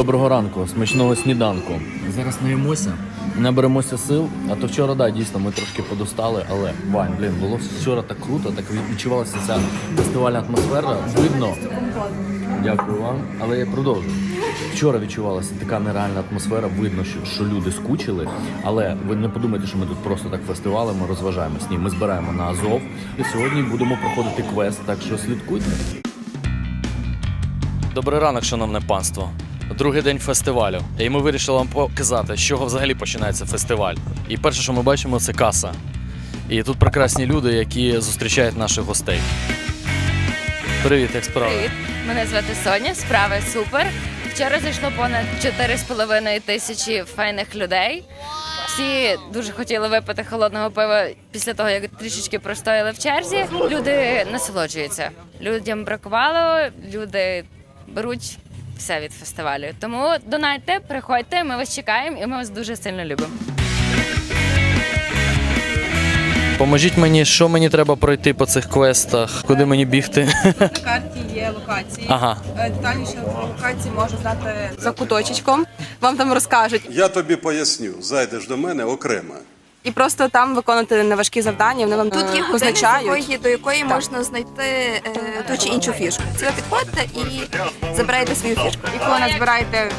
Доброго ранку, смачного сніданку. Зараз наїмося, наберемося сил. А то вчора, да, дійсно, ми трошки подостали, але Вань, блін, було вчора так круто, так відчувалася ця фестивальна атмосфера. Видно. Дякую вам. Але я продовжу. Вчора відчувалася така нереальна атмосфера. Видно, що, що люди скучили. Але ви не подумайте, що ми тут просто так фестивалимо, розважаємось. Ні, ми збираємо на Азов. І сьогодні будемо проходити квест, так що слідкуйте. Добрий ранок, шановне панство. Другий день фестивалю. І ми вирішили вам показати, з чого взагалі починається фестиваль. І перше, що ми бачимо, це каса. І тут прекрасні люди, які зустрічають наших гостей. Привіт, як справи? Привіт, мене звати Соня. Справи супер. Вчора зайшло понад 4,5 тисячі файних людей. Всі дуже хотіли випити холодного пива після того, як трішечки простояли в черзі. Люди насолоджуються. Людям бракувало, люди беруть все від фестивалю. Тому донайте, приходьте, ми вас чекаємо і ми вас дуже сильно любимо. Поможіть мені, що мені треба пройти по цих квестах, куди мені бігти. На карті є локації. Ага. Е, Детальніше про локації можу знати за куточечком. Вам там розкажуть. Я тобі поясню, зайдеш до мене окремо. І просто там виконувати неважкі завдання, вони вам Тут е, є з позначають. якої, до якої можна знайти е, ту чи іншу фішку. Це ви підходите і забираєте свою фішку. І коли назбираєте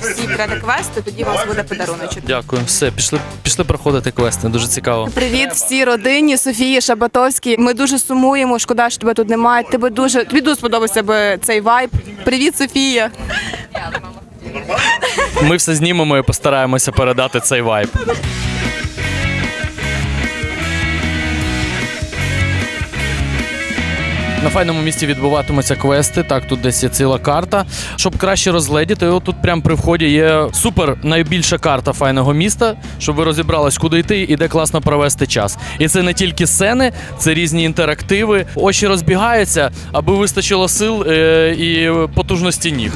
всі пряди квести, тоді у вас буде подаруночок. Дякую. Все, пішли, пішли проходити квести. Дуже цікаво. Привіт всій родині Софії Шабатовській. Ми дуже сумуємо. Шкода, що тебе тут немає. Тебе дуже тобі дуже сподобався би цей вайб. Привіт, Софія. Ми все знімемо і постараємося передати цей вайб. На файному місці відбуватимуться квести. Так, тут десь є ціла карта. Щоб краще розгледіти, от тут прямо при вході є супер найбільша карта файного міста, щоб ви розібрались, куди йти і де класно провести час. І це не тільки сцени, це різні інтерактиви. Очі розбігаються, аби вистачило сил е, і потужності ніг.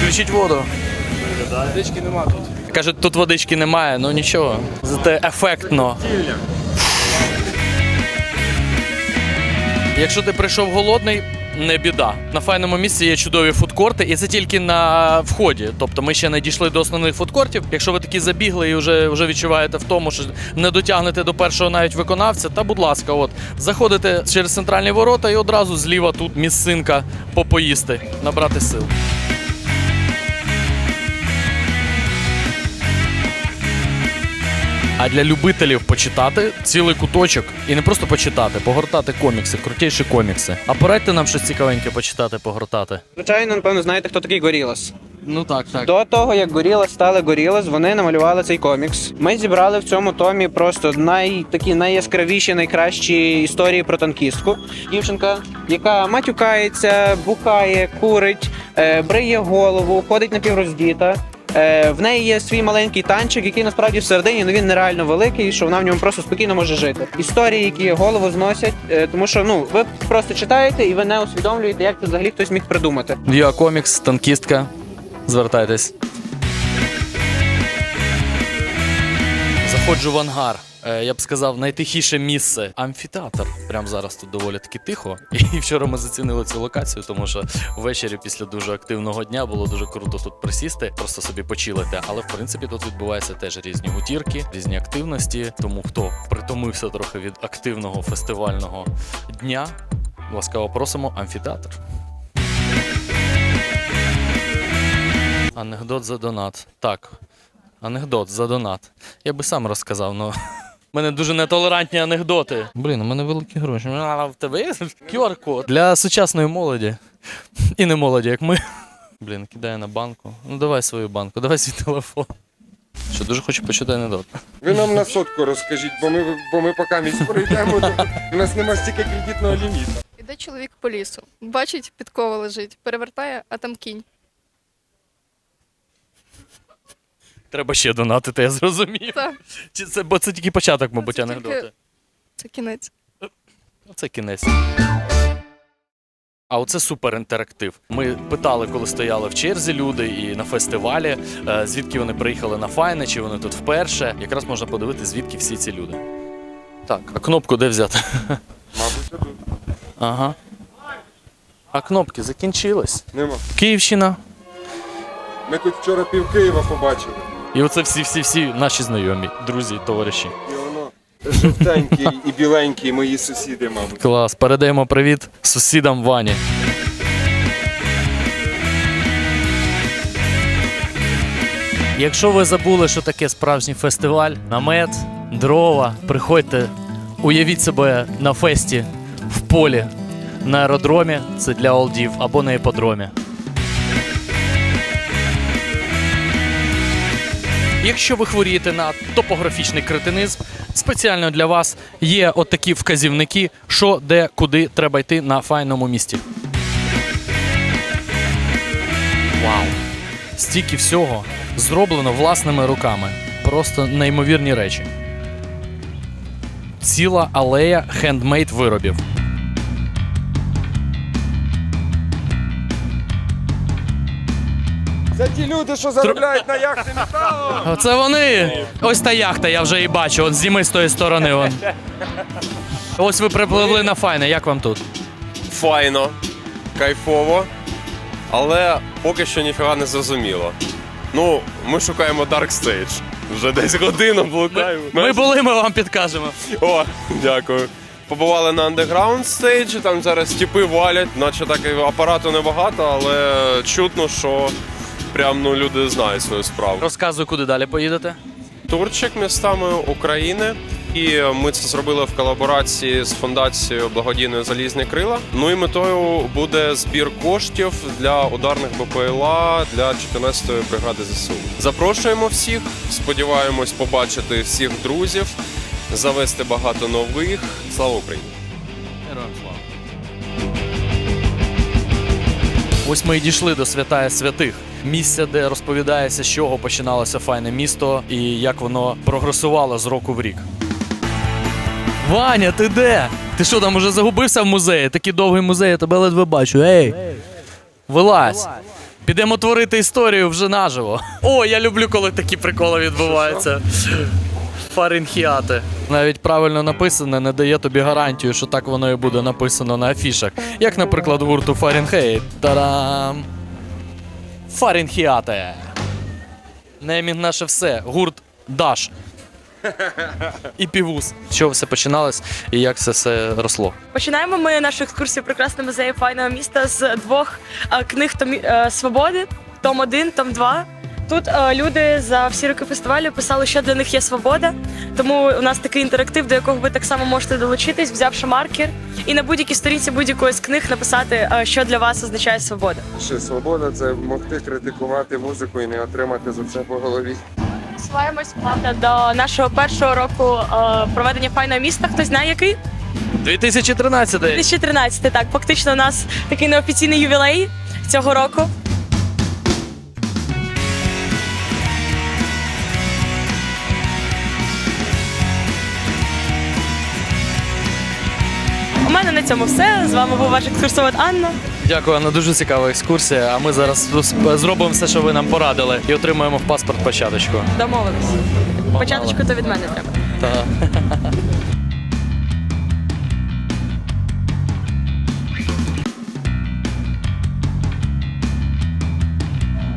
Включіть воду. Водички нема тут. Кажуть, тут водички немає, ну нічого. Зате ефектно. Якщо ти прийшов голодний, не біда. На файному місці є чудові фудкорти, і це тільки на вході. Тобто ми ще не дійшли до основних фудкортів. Якщо ви такі забігли і вже, вже відчуваєте в тому, що не дотягнете до першого навіть виконавця, та будь ласка, от заходите через центральні ворота і одразу зліва тут місцинка попоїсти, набрати сил. А для любителів почитати цілий куточок і не просто почитати, погортати комікси, крутіші комікси. А порадьте нам щось цікавеньке почитати, погортати. Звичайно, напевно, знаєте, хто такий Горілас. Ну так, так. До того, як Горілас стали Горілас, вони намалювали цей комікс. Ми зібрали в цьому томі просто най, такі найяскравіші, найкращі історії про танкістку. Дівчинка, яка матюкається, бухає, курить, е, бриє голову, ходить напівроздіта. Е, в неї є свій маленький танчик, який насправді всередині ну він нереально великий, що вона в ньому просто спокійно може жити. Історії, які голову зносять, е, тому що ну ви просто читаєте і ви не усвідомлюєте, як це взагалі хтось міг придумати. Діа комікс, танкістка. Звертайтесь. Заходжу в ангар. Е, Я б сказав, найтихіше місце амфітеатр. Прямо зараз тут доволі таки тихо. І вчора ми зацінили цю локацію, тому що ввечері після дуже активного дня було дуже круто тут присісти, просто собі почилити. Але в принципі тут відбуваються теж різні гутірки, різні активності. Тому хто притомився трохи від активного фестивального дня, ласкаво просимо амфітеатр. Анекдот за донат. Так. Анекдот за донат. Я би сам розказав, але. У мене дуже нетолерантні анекдоти. Блін, у мене великі гроші. А в тебе є QR-код для сучасної молоді. І не молоді, як ми. Блін, кидає на банку. Ну давай свою банку, давай свій телефон. Що дуже хочу почути анекдот. Ви нам на сотку розкажіть, бо ми, бо ми поки місць пройдемо, у нас нема стільки кредитного ліміту. Іде чоловік по лісу, бачить, підкова лежить, перевертає, а там кінь. Треба ще донатити, я зрозумів. Так, Чи це, бо це тільки початок, мабуть, Це тільки- анекдоти. це кінець. Ну, Це кінець. А оце супер інтерактив. Ми питали, коли стояли в черзі люди і на фестивалі, е, звідки вони приїхали на файне, чи вони тут вперше. Якраз можна подивитися, звідки всі ці люди. Так, а кнопку де взяти? Мабуть, тут. Ага. А кнопки закінчились. Нема. Київщина. Ми тут вчора пів Києва побачили. І оце всі-всі-всі наші знайомі, друзі, товариші. І воно жовтенький і біленький мої сусіди, мабуть. Клас, передаємо привіт сусідам Вані. Якщо ви забули, що таке справжній фестиваль, намет, дрова, приходьте, уявіть себе на фесті в полі на аеродромі, це для олдів, або на іподромі. Якщо ви хворієте на топографічний кретинизм, спеціально для вас є от такі вказівники, що де, куди треба йти на файному місті. Вау! Стільки всього зроблено власними руками. Просто неймовірні речі. Ціла алея хендмейд виробів. Це ті люди, що заробляють на яхті металу. Оце вони. Ось та яхта, я вже її бачу. От зніми з тої сторони. Вон. Ось ви припливли на файне. Як вам тут? файно, кайфово, але поки що ніфіга не зрозуміло. Ну, ми шукаємо Dark Stage. Вже десь годину блукаємо. Ми були, ми вам підкажемо. О, дякую. Побували на Underground Stage, там зараз тіпи валять, наче так і апарату небагато, але чутно, що прям ну, люди знають свою справу. Розказуй, куди далі поїдете. Турчик містами України. І ми це зробили в колаборації з фондацією благодійної залізні крила. Ну і метою буде збір коштів для ударних БПЛА для 14-ї бригади ЗСУ. Запрошуємо всіх. Сподіваємось побачити всіх друзів, завести багато нових. Слава Україні! Героям слава. Ось ми і дійшли до святая святих. Місця, де розповідається, з чого починалося файне місто і як воно прогресувало з року в рік. Ваня, ти де? Ти що там уже загубився в музеї? Такий довгий музей, я тебе ледве бачу. Ей! Вилазь! Підемо творити історію вже наживо. О, я люблю, коли такі приколи відбуваються. Фаренхіати. Навіть правильно написане не дає тобі гарантію, що так воно і буде написано на афішах. Як, наприклад, гурту Фаренхейт. Тарам! Фаренхіате. Неймінг наше все. Гурт Даш. І півус. З чого все починалось і як це все росло? Починаємо ми нашу екскурсію прекрасного музею файного міста з двох е, книг Томі- е, свободи: Том 1, Том 2. Тут е, люди за всі роки фестивалю писали, що для них є свобода. Тому у нас такий інтерактив, до якого ви так само можете долучитись, взявши маркер, і на будь-якій сторінці будь-якої з книг написати, е, що для вас означає свобода. Ще свобода це могти критикувати музику і не отримати за це по голові. Слаємось правда до нашого першого року е, проведення файного міста. Хтось знає який? 2013 2013, так. Фактично, у нас такий неофіційний ювілей цього року. Мене на цьому все. З вами був ваш екскурсовод Анна. Дякую, Анна, дуже цікава екскурсія. А ми зараз зробимо все, що ви нам порадили, і отримаємо в паспорт початочку. Домовились. Початочку то від мене треба. Та.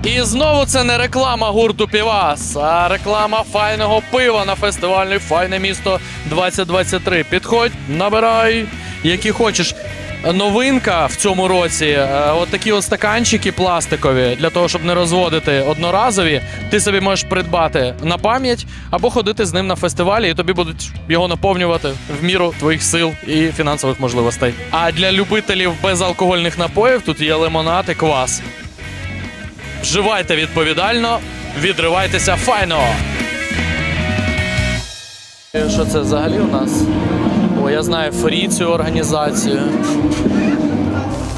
І знову це не реклама гурту Півас, а реклама файного пива на фестивальний Файне місто 2023. Підходь, набирай, які хочеш. Новинка в цьому році е, от такі от стаканчики пластикові для того, щоб не розводити одноразові. Ти собі можеш придбати на пам'ять або ходити з ним на фестивалі, і тобі будуть його наповнювати в міру твоїх сил і фінансових можливостей. А для любителів безалкогольних напоїв тут є лимонад і квас. Вживайте відповідально, відривайтеся файно. Що це взагалі у нас? Я знаю фрі цю організацію.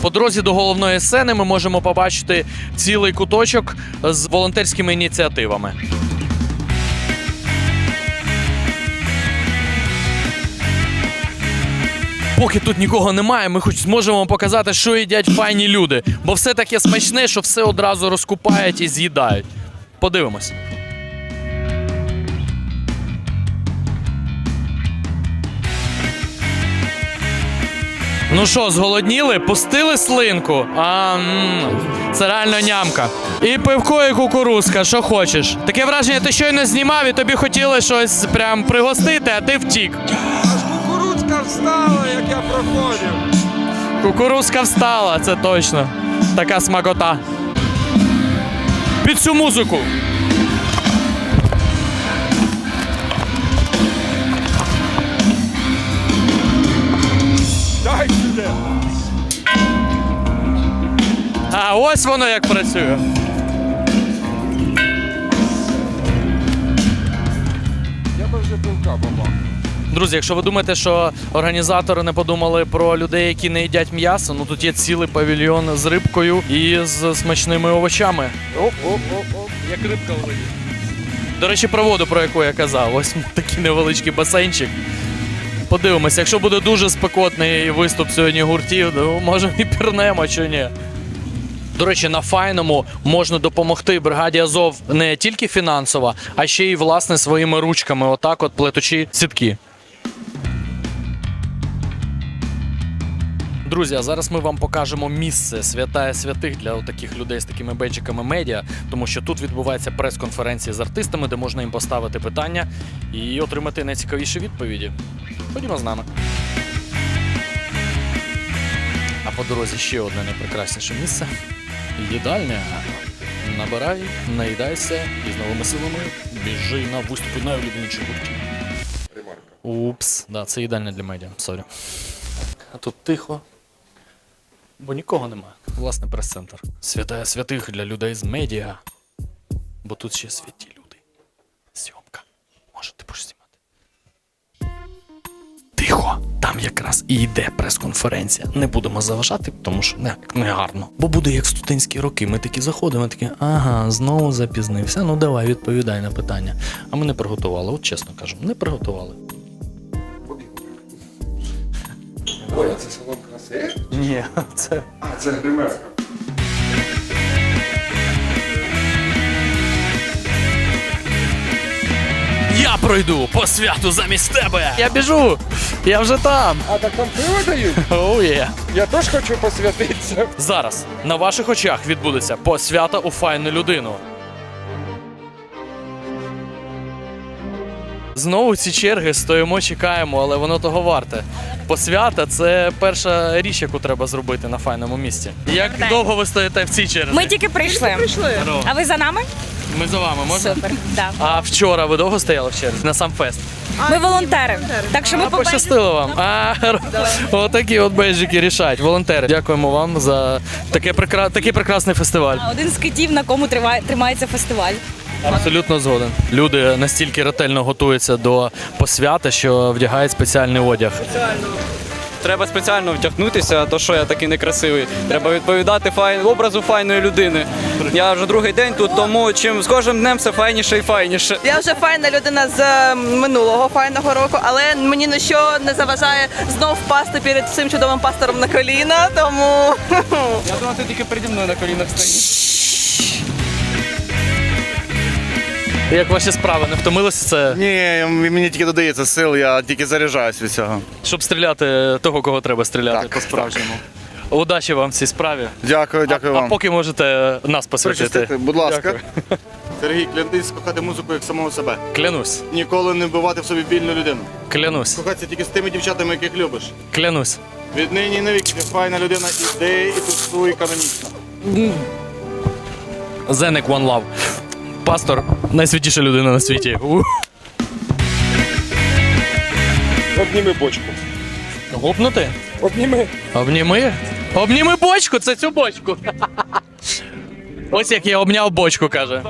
По дорозі до головної сцени ми можемо побачити цілий куточок з волонтерськими ініціативами. Поки тут нікого немає, ми хоч зможемо показати, що їдять файні люди. Бо все таке смачне, що все одразу розкупають і з'їдають. Подивимось. Ну що, зголодніли? Пустили слинку. А, м, це реально нямка. І пивко, і кукурузка, що хочеш. Таке враження, ти щойно знімав і тобі хотіли щось прям пригостити, а ти втік. Аж кукурудзка встала, як я проходив. Кукурузка встала, це точно. Така смакота. Під цю музику. А ось воно як працює. Я би вже пивка бабах. Друзі, якщо ви думаєте, що організатори не подумали про людей, які не їдять м'ясо, ну тут є цілий павільйон з рибкою і з смачними овочами. Оп, оп, оп, оп. Як рибка в воді. До речі, про воду, про яку я казав. Ось такий невеличкий басейнчик. Подивимося, якщо буде дуже спекотний виступ сьогодні гуртів, ну, може і пірнемо чи ні. До речі, на файному можна допомогти бригаді Азов не тільки фінансово, а ще й власне своїми ручками, отак, от плетучи сітки. Друзі, а зараз ми вам покажемо місце святая святих для таких людей з такими бейджиками медіа, тому що тут відбувається прес-конференція з артистами, де можна їм поставити питання і отримати найцікавіші відповіді. Ходімо з нами. А по дорозі ще одне найпрекрасніше місце їдальня. Набирай, наїдайся і з новими силами біжи на виступи найулюбленіших гуртів. Упс, да, це їдальня для медіа, сорі. А тут тихо. Бо нікого немає. Власне, прес-центр. Святая святих для людей з медіа. Бо тут ще святі люди. Тихо, там якраз і йде прес-конференція. Не будемо заважати, тому що не, не гарно. Бо буде як студентські роки. Ми такі заходимо, такі, ага, знову запізнився. Ну давай, відповідай на питання. А ми не приготували, от чесно кажемо, не приготували. Ой, а це салон краси? Ні, це. А, це гримерка. Я пройду по святу замість тебе. Я біжу. Я вже там. А так там пиво дають? Оу є. Я теж хочу посвятитися. Зараз на ваших очах відбудеться посвята у файну людину. Знову ці черги стоїмо, чекаємо, але воно того варте. Посвята це перша річ, яку треба зробити на файному місці. Як довго ви стоїте в цій черзі? Ми тільки прийшли. Здорово. А ви за нами? Ми за вами можна? Супер. Да. А вчора ви довго стояли в черзі на сам фест? Ми волонтери. Так що ми А пощастило вам. А, отакі от бейджики рішать. Волонтери. Дякуємо вам за таке прекра... такий прекрасний фестиваль. один з китів, на кому триває, тримається фестиваль. Абсолютно згоден. Люди настільки ретельно готуються до посвята, що вдягають спеціальний одяг. Треба спеціально втягнутися, то що я такий некрасивий. Треба відповідати файн... образу файної людини. Я вже другий день тут, тому чим з кожним днем все файніше і файніше. Я вже файна людина з е, минулого файного року, але мені ніщо не заважає знов впасти перед цим чудовим пастором на коліна, тому Я думав, ти тільки переді мною на колінах стоїш. Як ваші справи? Не втомилися це, Ні, мені тільки додається сил, я тільки заряджаюсь від цього. щоб стріляти того, кого треба стріляти Так, по-справжньому. Удачі вам в цій справі. Дякую, дякую а, вам. а поки можете нас посвятити. Причастити, будь ласка. Дякую. Сергій, клянись кохати музику як самого себе. Клянусь, Ніколи не вбивати в собі вільну людину. клянусь, Кохатися тільки з тими дівчатами, яких любиш. клянусь. Віднині навіки ти файна людина іде і тусуй канонічно. Зенек One Love. Пастор найсвятіша людина на світі. Обніми бочку. Гупнути? Обніми. Обніми? Обніми бочку, це цю бочку. Ось як я обняв бочку, каже.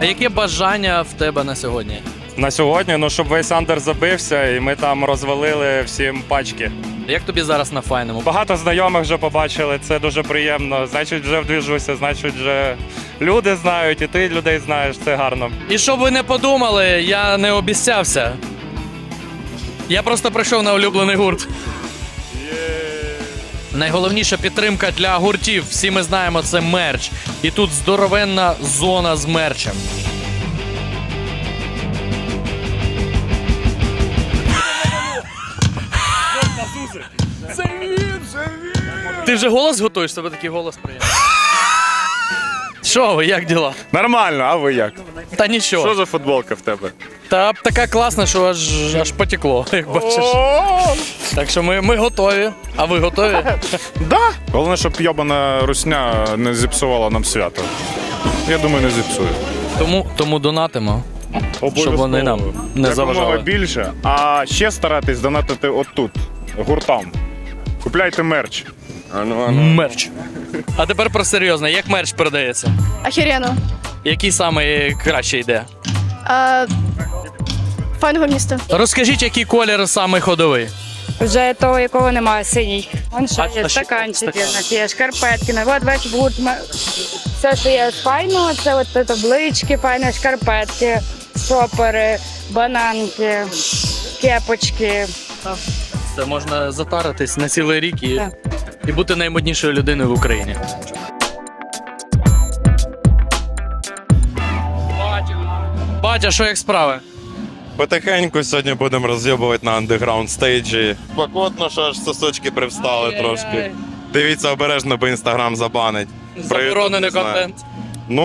А яке бажання в тебе на сьогодні? На сьогодні, ну щоб весь андер забився, і ми там розвалили всім пачки. Як тобі зараз на файному? Багато знайомих вже побачили, це дуже приємно. Значить, вже вдвіжуся, значить, вже люди знають, і ти людей знаєш, це гарно. І щоб ви не подумали, я не обіцявся. Я просто прийшов на улюблений гурт. Найголовніша підтримка для гуртів, всі ми знаємо, це мерч. І тут здоровенна зона з мерчем. Це він! Ти вже голос готуєш, тебе такий голос приємний. Що ви, як діла? Нормально, а ви як? Та нічого. Що за футболка в тебе? Та така класна, що аж, аж потекло, як бачиш. Так що ми, ми готові. А ви готові? Да. Головне, щоб йобана русня не зіпсувала нам свято. Я думаю, не зіпсує. Тому, тому донатимо. Обов'язково. Щоб вони нам не Якомога заважали. більше. А ще старайтесь донатити отут, гуртам. Купляйте мерч. Мерч. А тепер про серйозне, як мерч передається? Ахірено. Який саме краще йде? А, файного міста. Розкажіть, який колір саме ходовий. Вже того, якого немає, синій. Вон що А- є, а що- стаканчики, у нас є шкарпетки. Ну, От бачиш, гурт. Все, що є з файного, це от таблички, файні шкарпетки, шопери, бананки, кепочки. Це можна затаритись на цілий рік і, і бути наймоднішою людиною в Україні. Батя, що як справи? Потихеньку сьогодні будемо роз'єбувати на андеграунд стейджі. Спокотно, що аж сосочки привстали трошки. Дивіться обережно, бо інстаграм забанить. Заборонений Не знаю. контент. Ну,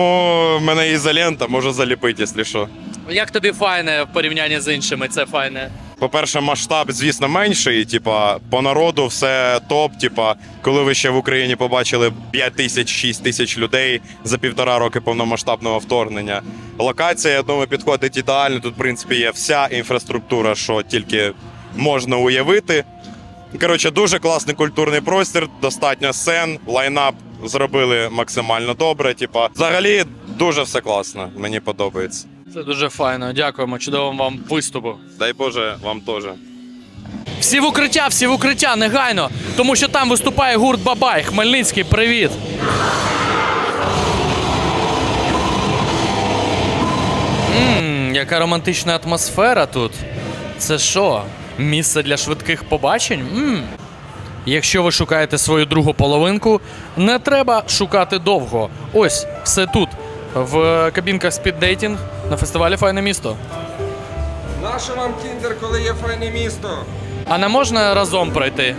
в мене ізолента, можу заліпити, якщо що. Як тобі файне в порівнянні з іншими? Це файне. По-перше, масштаб, звісно, менший. Типа, по народу все топ. Типа, коли ви ще в Україні побачили 5 тисяч, 6 тисяч людей за півтора роки повномасштабного вторгнення. Локація, я думаю, підходить ідеально. Тут, в принципі, є вся інфраструктура, що тільки можна уявити. Коротше, дуже класний культурний простір, достатньо сцен, лайнап зробили максимально добре. Типа, взагалі дуже все класно. Мені подобається. Це дуже файно. Дякуємо. Чудового вам виступу. Дай Боже, вам теж. Всі в укриття, всі в укриття, негайно. Тому що там виступає гурт Бабай. Хмельницький, привіт. Ммм, яка романтична атмосфера тут. Це що? Місце для швидких побачень? Ммм. Якщо ви шукаєте свою другу половинку, не треба шукати довго. Ось, все тут. В кабінках спіддейтінг на фестивалі Файне місто. Наше вам кіндер, коли є файне місто. А не можна разом пройти?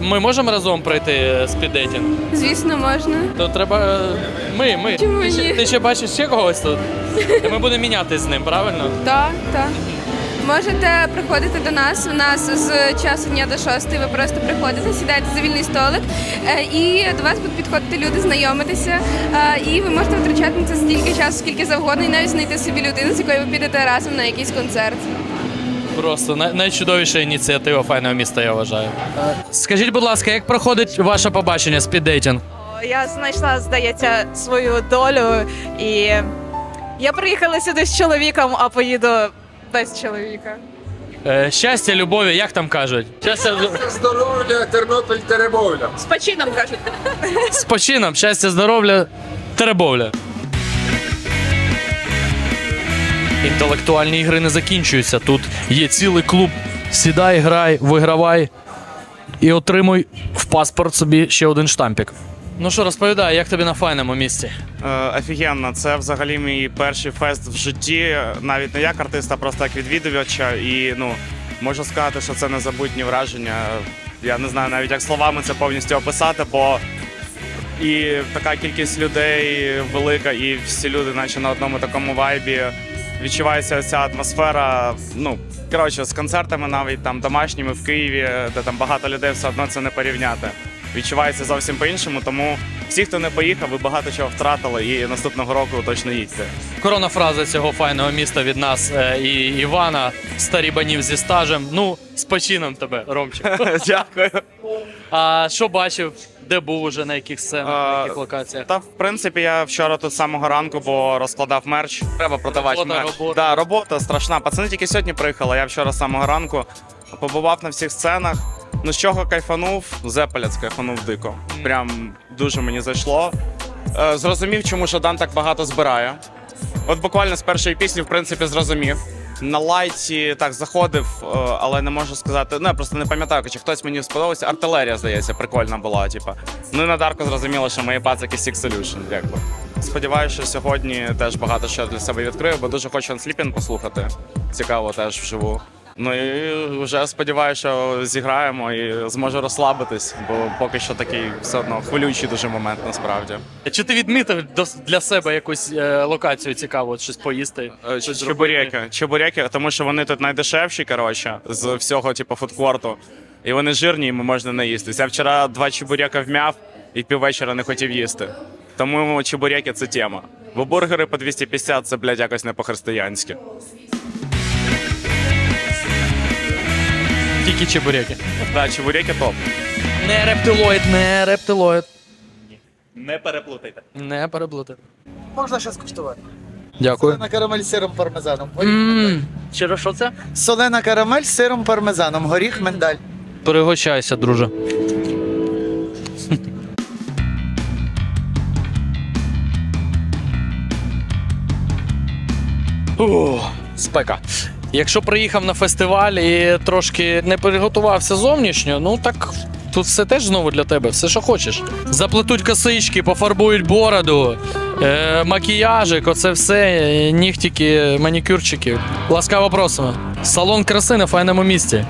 Ми можемо разом пройти спіддейтінг? Звісно, можна. То треба. е, Ми, ми. Чому ти, ще, ні? ти ще бачиш ще когось тут? Ми будемо мінятися з ним, правильно? Так, так. Можете приходити до нас. У нас з часу дня до шостої. Ви просто приходите, сідаєте за вільний столик, е, і до вас будуть підходити люди, знайомитися. е, І ви можете витрачати на це стільки часу, скільки завгодно, і навіть знайти собі людину, з якою ви підете разом на якийсь концерт. Просто най- найчудовіша ініціатива файного міста, я вважаю. Скажіть, будь ласка, як проходить ваше побачення спіддейтінг? Я знайшла, здається, свою долю і я приїхала сюди з чоловіком, а поїду без чоловіка. Е, Щастя, любові, як там кажуть? Щастя Здоров'я, Тернопіль, Теребовля. З почином кажуть. з почином, щастя, здоров'я, теребовля. Інтелектуальні ігри не закінчуються. Тут є цілий клуб. Сідай, грай, вигравай і отримуй в паспорт собі ще один штампік. Ну що, розповідай, як тобі на файному місці? Е, офігенно, це взагалі мій перший фест в житті, навіть не як артиста, а просто як відвідувача. І ну можу сказати, що це незабутні враження. Я не знаю навіть як словами це повністю описати, бо і така кількість людей велика, і всі люди, наче на одному такому вайбі. Відчувається ця атмосфера. Ну коротше, з концертами, навіть там домашніми в Києві, де там багато людей, все одно це не порівняти. Відчувається зовсім по-іншому. Тому всі, хто не поїхав, ви багато чого втратили, і наступного року точно їдьте. Корона фраза цього файного міста від нас е, і Івана, старі банів зі стажем. Ну, з почином тебе, Ромчик. Дякую. А що бачив? Де був уже на яких сценах, на яких локаціях? Та в принципі я вчора тут з самого ранку, бо розкладав мерч. Треба продавати Робота, мерч. робота. Да, робота страшна. Пацани тільки сьогодні приїхали. Я вчора з самого ранку побував на всіх сценах. Ну з чого кайфанув? Зепеляц кайфанув дико. Прям дуже мені зайшло. Е, зрозумів, чому Жадан так багато збирає. От буквально з першої пісні, в принципі, зрозумів. На лайті так заходив, е, але не можу сказати. Ну, я просто не пам'ятаю, чи хтось мені сподобався. Артилерія, здається, прикольна була. Типа. Ну і на Дарку зрозуміло, що мої пацики Six Solution, якби. Сподіваюся, що сьогодні теж багато що для себе відкрию, бо дуже хочу Unsleeping послухати. Цікаво теж вживу. Ну і вже сподіваюся, що зіграємо і зможу розслабитись, бо поки що такий все одно хвилюючий дуже момент насправді. Чи ти відмітив для себе якусь е, локацію цікаву, щось поїсти? щось зробити? Чебуреки. Чебуреки, тому що вони тут найдешевші, коротше, з всього, типу, фудкорту. І вони жирні, і можна не їсти. Я вчора два чебурека вмяв і піввечора не хотів їсти. Тому чебуреки це тема. Бо бургери по 250 це, блядь, якось не по-християнськи. Тільки чебуреки. Да, чебуреки топ. Не рептилоїд, не рептилоїд. Не переплутайте. Не переплутати. Можна ще скуштувати. Дякую. Солена карамель з сиром пармезаном. Ммм, Щиро, що це? Солена карамель з сиром пармезаном. Горіх миндаль. Перегощайся, друже. Ух, спека. Якщо приїхав на фестиваль і трошки не підготувався зовнішньо, ну так тут все теж знову для тебе, все, що хочеш. Заплетуть косички, пофарбують бороду, е, макіяжик, оце все, нігтики, манікюрчики. Ласкаво просимо. Салон краси на файному місці.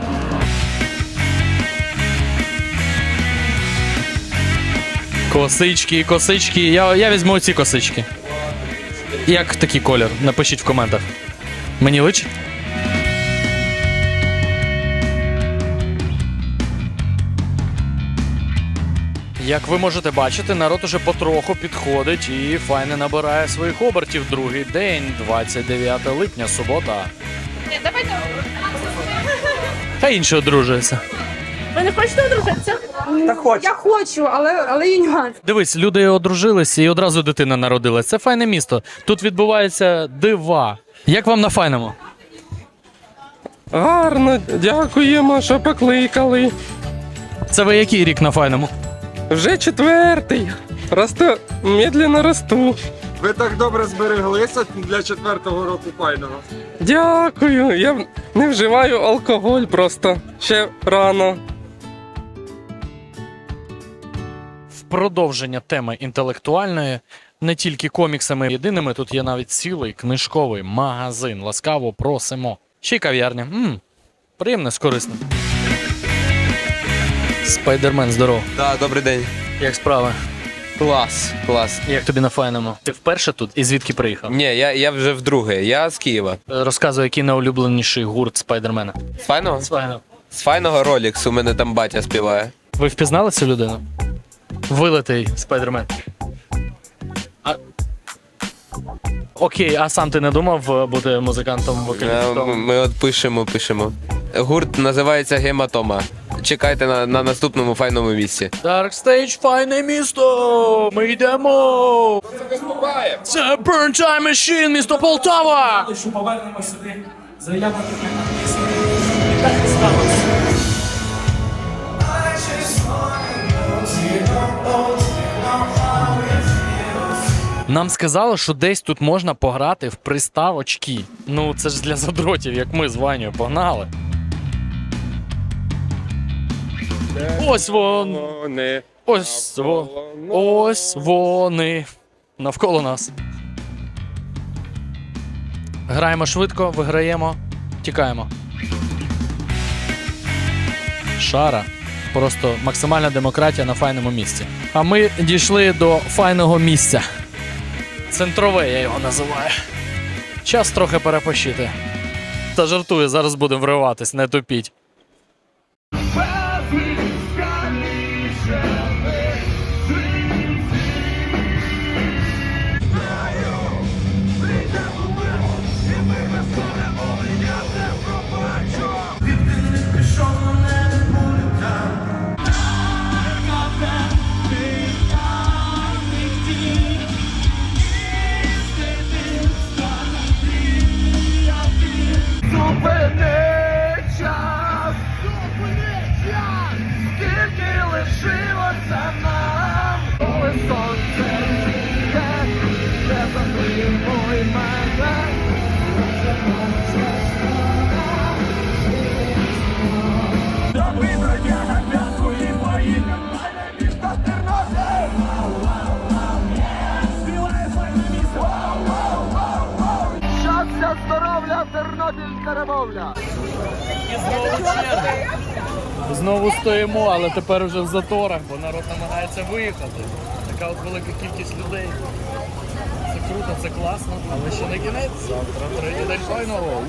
Косички, косички. Я, я візьму ці косички. Як такий колір? Напишіть в коментах. Мені личить? Як ви можете бачити, народ уже потроху підходить і файне набирає своїх обертів. Другий день, 29 липня, субота. Давайте. Та інші одружуються. Ви не хочете одружитися? Так хочу. Я хочу, але, але є нюанс. Дивись, люди одружилися і одразу дитина народилась. Це файне місто. Тут відбуваються дива. Як вам на файному? Гарно, дякуємо, що покликали. Це ви який рік на файному? Вже четвертий. Росту, медленно росту. Ви так добре збереглися для четвертого року файного. Дякую. Я не вживаю алкоголь просто. Ще рано. В продовження теми інтелектуальної, не тільки коміксами єдиними, тут є навіть цілий книжковий магазин. Ласкаво просимо. Ще й кав'ярня. Мм, приємне з корисним. Спайдермен, здоров. Да, добрий день. Як справи? Клас, клас. Як тобі на файному? Ти вперше тут і звідки приїхав? Ні, я, я вже вдруге. Я з Києва. Е, Розказуй, який найулюбленіший гурт Спайдермена. З файного? З файного. З файного Rolex у мене там батя співає. Ви впізнали цю людину? Вилитий спайдермен. А... Окей, а сам ти не думав е, бути музикантом Е, вокалістом? Ми от пишемо, пишемо. Гурт називається Гематома. Чекайте на, на наступному файному місці. Dark Stage, файне місто! Ми йдемо! Це Burn Time Machine, місто Полтава! Що повернемо сюди, заявити Нам сказали, що десь тут можна пограти в приставочки. Ну, це ж для задротів, як ми з Ванею погнали. Ось вон. Вони. Ось во. Ось вони. Навколо нас. Граємо швидко, виграємо, тікаємо. Шара. Просто максимальна демократія на файному місці. А ми дійшли до файного місця. Центрове я його називаю. Час трохи перепощити. Та жартую, зараз будемо вриватись, не тупіть. Лишилося нам, коли сонце зійде, не затримуй мене. Щастя, здоров'я Вся Тернопіль теремовля! І знову черги. Знову стоїмо, але тепер вже в заторах, бо народ намагається виїхати. Така от велика кількість людей. Це круто, це класно, але ще не кінець. Завтра третій день файного.